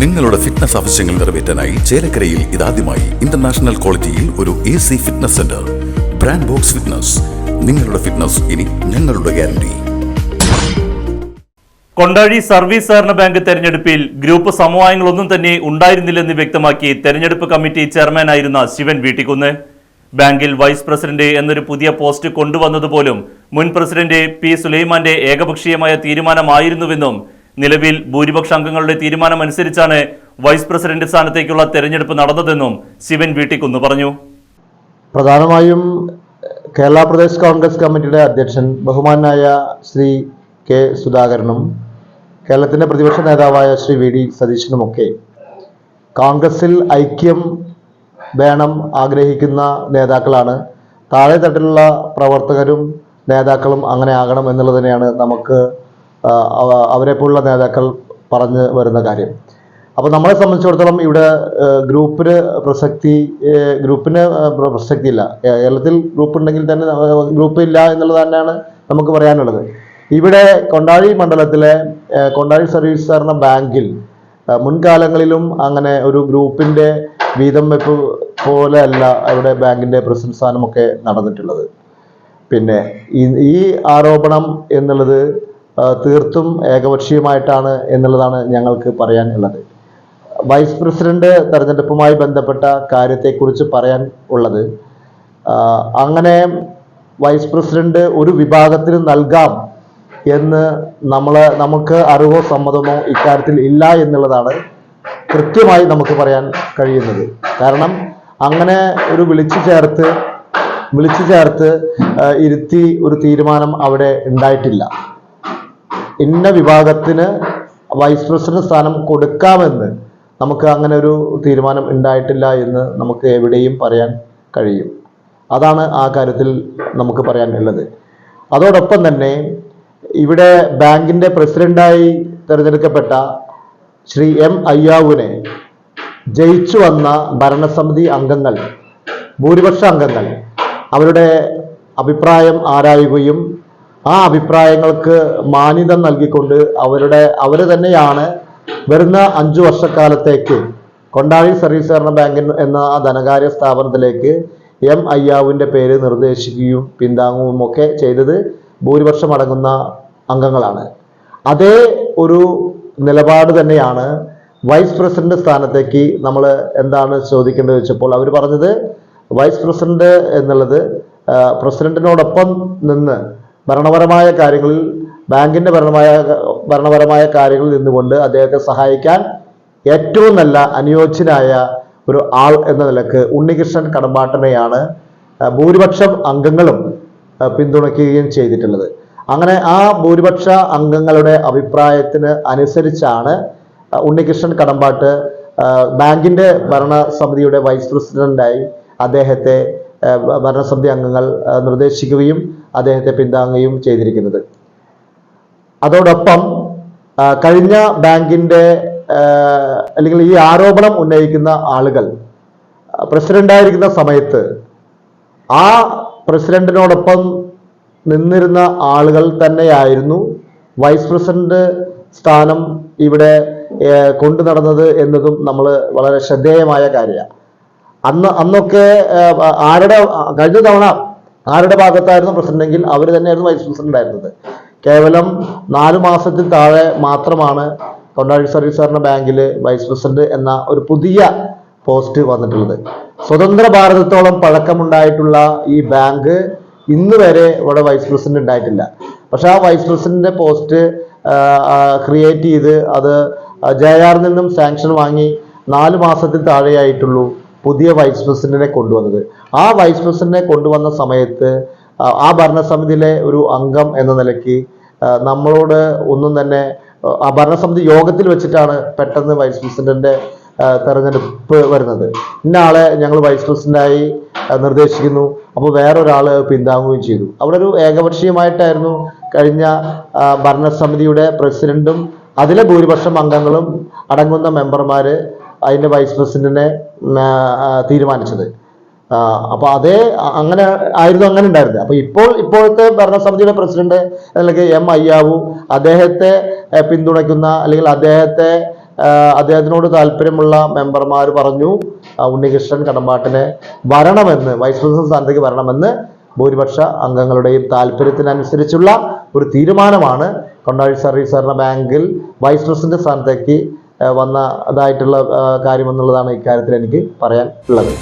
നിങ്ങളുടെ ഫിറ്റ്നസ് ആവശ്യങ്ങൾ നിറവേറ്റാനായി ചേലക്കരയിൽ ഇതാദ്യമായി ഇന്റർനാഷണൽ ക്വാളിറ്റിയിൽ ഒരു A C fitness centre brand box fitness നിങ്ങളുടെ ഫിറ്റ്നസ് ഇനി ഞങ്ങളുടെ ഗ്യാരണ്ടി കൊണ്ടാഴി സർവീസ് സഹകരണ ബാങ്ക് തെരഞ്ഞെടുപ്പിൽ ഗ്രൂപ്പ് സമവായങ്ങളൊന്നും തന്നെ ഉണ്ടായിരുന്നില്ലെന്ന് വ്യക്തമാക്കി തെരഞ്ഞെടുപ്പ് കമ്മിറ്റി ചെയർമാനായിരുന്ന ശിവൻ വീട്ടിക്കുന്ന്. ബാങ്കിൽ വൈസ് പ്രസിഡന്റ് എന്നൊരു പുതിയ പോസ്റ്റ് കൊണ്ടുവന്നതുപോലും മുൻ പ്രസിഡന്റ് പി സുലൈമാന്റെ ഏകപക്ഷീയമായ തീരുമാനമായിരുന്നുവെന്നും നിലവിൽ ഭൂരിപക്ഷ അംഗങ്ങളുടെ തീരുമാനമനുസരിച്ചാണ് വൈസ് പ്രസിഡന്റ് സ്ഥാനത്തേക്കുള്ള തെരഞ്ഞെടുപ്പ് നടന്നതെന്നും ശിവൻ വീട്ടിക്കുന്ന് പറഞ്ഞു. പ്രധാനമായും കേരള പ്രദേശ് കോൺഗ്രസ് കമ്മിറ്റിയുടെ അധ്യക്ഷൻ ബഹുമാനായ ശ്രീ കെ സുധാകരനും കേരളത്തിന്റെ പ്രതിപക്ഷ നേതാവായ ശ്രീ വി ഡി സതീശനുമൊക്കെ കോൺഗ്രസിൽ ഐക്യം വേണം ആഗ്രഹിക്കുന്ന നേതാക്കളാണ്. താഴെ തട്ടിലുള്ള പ്രവർത്തകരും നേതാക്കളും അങ്ങനെ ആകണം എന്നുള്ളത് തന്നെയാണ് നമുക്ക് അവരെപ്പോലുള്ള നേതാക്കൾ പറഞ്ഞു വരുന്ന കാര്യം. അപ്പോൾ നമ്മളെ സംബന്ധിച്ചിടത്തോളം ഇവിടെ ഗ്രൂപ്പിന് പ്രസക്തി ഗ്രൂപ്പിന് പ്രസക്തിയില്ല. കേരളത്തിൽ ഗ്രൂപ്പ് ഉണ്ടെങ്കിൽ തന്നെ ഗ്രൂപ്പ് ഇല്ല എന്നുള്ളത് തന്നെയാണ് നമുക്ക് പറയാനുള്ളത്. ഇവിടെ കൊണ്ടാഴി മണ്ഡലത്തിലെ കൊണ്ടാഴി സർവീസ് സഹകരണ ബാങ്കിൽ മുൻകാലങ്ങളിലും അങ്ങനെ ഒരു ഗ്രൂപ്പിന്റെ വീതം വെപ്പ് പോലെയല്ല ഇവിടെ ബാങ്കിന്റെ പ്രസിഡന്റ് നടന്നിട്ടുള്ളത്. പിന്നെ ഈ ആരോപണം എന്നുള്ളത് തീർത്തും ഏകപക്ഷീയമായിട്ടാണ് എന്നുള്ളതാണ് ഞങ്ങൾക്ക് പറയാനുള്ളത്. വൈസ് പ്രസിഡന്റ് തെരഞ്ഞെടുപ്പുമായി ബന്ധപ്പെട്ട കാര്യത്തെക്കുറിച്ച് പറയാൻ ഉള്ളത് അങ്ങനെ വൈസ് പ്രസിഡന്റ് ഒരു വിഭാഗത്തിന് നൽകാം എന്ന് നമ്മൾ നമുക്ക് അറിവോ സമ്മതമോ ഇക്കാര്യത്തിൽ ഇല്ല എന്നുള്ളതാണ് കൃത്യമായി നമുക്ക് പറയാൻ കഴിയുന്നത്. കാരണം അങ്ങനെ ഒരു വിളിച്ചു ചേർത്ത് വിളിച്ചു ചേർത്ത് ഇരുത്തി ഒരു തീരുമാനം അവിടെ ഉണ്ടായിട്ടില്ല. ഇന്ന വിഭാഗത്തിന് വൈസ് പ്രസിഡന്റ് സ്ഥാനം കൊടുക്കാമെന്ന് നമുക്ക് അങ്ങനെ ഒരു തീരുമാനം ഉണ്ടായിട്ടില്ല എന്ന് നമുക്ക് എവിടെയും പറയാൻ കഴിയും. അതാണ് ആ കാര്യത്തിൽ നമുക്ക് പറയാനുള്ളത്. അതോടൊപ്പം തന്നെ ഇവിടെ ബാങ്കിന്റെ പ്രസിഡന്റായി തിരഞ്ഞെടുക്കപ്പെട്ട ശ്രീ എം അയ്യാവുവിനെ ജയിച്ചു വന്ന ഭരണസമിതി അംഗങ്ങൾ ഭൂരിപക്ഷ അംഗങ്ങൾ അവരുടെ അഭിപ്രായം ആരായുകയും ആ അഭിപ്രായങ്ങൾക്ക് മാന്യത നൽകിക്കൊണ്ട് അവരുടെ അവർ തന്നെയാണ് വരുന്ന അഞ്ചു വർഷക്കാലത്തേക്ക് കൊണ്ടാഴി സർവീസ് സഹകരണ ബാങ്ക് എന്ന ധനകാര്യ സ്ഥാപനത്തിലേക്ക് എം അയ്യാവിന്റെ പേര് നിർദ്ദേശിക്കുകയും പിന്താങ്ങുകയും ഒക്കെ ചെയ്തത് ഭൂരിപക്ഷം അടങ്ങുന്ന അംഗങ്ങളാണ്. അതേ ഒരു നിലപാട് തന്നെയാണ് വൈസ് പ്രസിഡന്റ് സ്ഥാനത്തേക്ക് നമ്മൾ എന്താണ് ചോദിക്കേണ്ടത് വെച്ചപ്പോൾ അവർ പറഞ്ഞത് വൈസ് പ്രസിഡന്റ് എന്നുള്ളത് പ്രസിഡന്റിനോടൊപ്പം നിന്ന് ഭരണപരമായ കാര്യങ്ങളിൽ ബാങ്കിന്റെ ഭരണമായ ഭരണപരമായ കാര്യങ്ങളിൽ നിന്നുകൊണ്ട് അദ്ദേഹത്തെ സഹായിക്കാൻ ഏറ്റവും നല്ല അനുയോജ്യനായ ഒരു ആൾ എന്ന നിലയ്ക്ക് ഉണ്ണികൃഷ്ണൻ കടമ്പാട്ടനെയാണ് ഭൂരിപക്ഷം അംഗങ്ങളും പിന്തുണയ്ക്കുകയും ചെയ്തിട്ടുള്ളത്. അങ്ങനെ ആ ഭൂരിപക്ഷ അംഗങ്ങളുടെ അഭിപ്രായത്തിന് അനുസരിച്ചാണ് ഉണ്ണികൃഷ്ണൻ കടമ്പാട്ട് ബാങ്കിന്റെ ഭരണസമിതിയുടെ വൈസ് പ്രസിഡന്റായി അദ്ദേഹത്തെ ഭരണസമിതി അംഗങ്ങൾ നിർദ്ദേശിക്കുകയും അദ്ദേഹത്തെ പിന്താങ്ങുകയും ചെയ്തിരിക്കുന്നത്. അതോടൊപ്പം കഴിഞ്ഞ ബാങ്കിന്റെ അല്ലെങ്കിൽ ഈ ആരോപണം ഉന്നയിക്കുന്ന ആളുകൾ പ്രസിഡന്റായിരിക്കുന്ന സമയത്ത് ആ പ്രസിഡന്റിനോടൊപ്പം നിന്നിരുന്ന ആളുകൾ തന്നെയായിരുന്നു വൈസ് പ്രസിഡന്റ് സ്ഥാനം ഇവിടെ കൊണ്ടു നടന്നത് എന്നതും നമ്മൾ വളരെ ശ്രദ്ധേയമായ കാര്യമാണ്. അന്ന് അന്നൊക്കെ ആരുടെ കഴിഞ്ഞ തവണ ആരുടെ ഭാഗത്തായിരുന്നു പ്രസിഡന്റെങ്കിൽ അവർ തന്നെയായിരുന്നു വൈസ് പ്രസിഡന്റ് ആയിരുന്നത് കേവലം നാല് മാസത്തിൽ താഴെ മാത്രമാണ് തൊണ്ടാഴ്ച സർവീസ് സാറിന്റെ ബാങ്കിൽ വൈസ് പ്രസിഡന്റ് എന്ന ഒരു പുതിയ പോസ്റ്റ് വന്നിട്ടുള്ളത്. സ്വതന്ത്ര ഭാരതത്തോളം പഴക്കമുണ്ടായിട്ടുള്ള ഈ ബാങ്ക് ഇന്ന് വരെ ഇവിടെ വൈസ് പ്രസിഡന്റ് ഉണ്ടായിട്ടില്ല. പക്ഷെ ആ വൈസ് പ്രസിഡന്റിന്റെ പോസ്റ്റ് ക്രിയേറ്റ് ചെയ്ത് അത് ജെ ആറിൽ നിന്നും സാങ്ഷൻ വാങ്ങി നാല് മാസത്തിൽ താഴെയായിട്ടുള്ളൂ. പുതിയ വൈസ് പ്രസിഡന്റിനെ കൊണ്ടുവന്നത്. ആ വൈസ് പ്രസിഡന്റിനെ കൊണ്ടുവന്ന സമയത്ത് ആ, ഭരണസമിതിയിലെ ഒരു അംഗം എന്ന നിലയ്ക്ക് നമ്മളോട് ഒന്നും തന്നെ ആ, ഭരണസമിതി യോഗത്തിൽ വെച്ചിട്ടാണ് പെട്ടെന്ന് വൈസ് പ്രസിഡന്റിന്റെ തെരഞ്ഞെടുപ്പ് വരുന്നത്. ഇന്ന ആളെ ഞങ്ങൾ വൈസ് പ്രസിഡന്റായി നിർദ്ദേശിക്കുന്നു. അപ്പോൾ വേറൊരാൾ പിന്താങ്ങുകയും ചെയ്തു. അവിടെ ഒരു ഏകപക്ഷീയമായിട്ടായിരുന്നു കഴിഞ്ഞ ഭരണസമിതിയുടെ പ്രസിഡന്റും അതിലെ ഭൂരിപക്ഷം അംഗങ്ങളും അടങ്ങുന്ന മെമ്പർമാര് അതിന്റെ വൈസ് പ്രസിഡന്റിനെ തീരുമാനിച്ചത്. ആ, അപ്പൊ അതേ അങ്ങനെ ആയിരുന്നു അങ്ങനെ ഉണ്ടായിരുന്നത്. അപ്പൊ ഇപ്പോൾ ഇപ്പോഴത്തെ ഭരണസമിതിയുടെ പ്രസിഡന്റ് അല്ലെങ്കിൽ എം അയ്യാവു അദ്ദേഹത്തെ പിന്തുണയ്ക്കുന്ന അല്ലെങ്കിൽ അദ്ദേഹത്തെ അദ്ദേഹത്തിനോട് താല്പര്യമുള്ള മെമ്പർമാർ പറഞ്ഞു ഉണ്ണികൃഷ്ണൻ കടമ്പാട്ടിനെ വരണമെന്ന് വൈസ് പ്രസിഡന്റ് സ്ഥാനത്തേക്ക് വരണമെന്ന് ഭൂരിപക്ഷ അംഗങ്ങളുടെയും താല്പര്യത്തിനനുസരിച്ചുള്ള ഒരു തീരുമാനമാണ് കൊണ്ടാഴി സർവീസ് ബാങ്കിൽ വൈസ് പ്രസിഡന്റ് സ്ഥാനത്തേക്ക് വന്നതായിട്ടുള്ള കാര്യമെന്നുള്ളതാണ് ഇക്കാര്യത്തിൽ എനിക്ക് പറയാൻ ഉള്ളത്.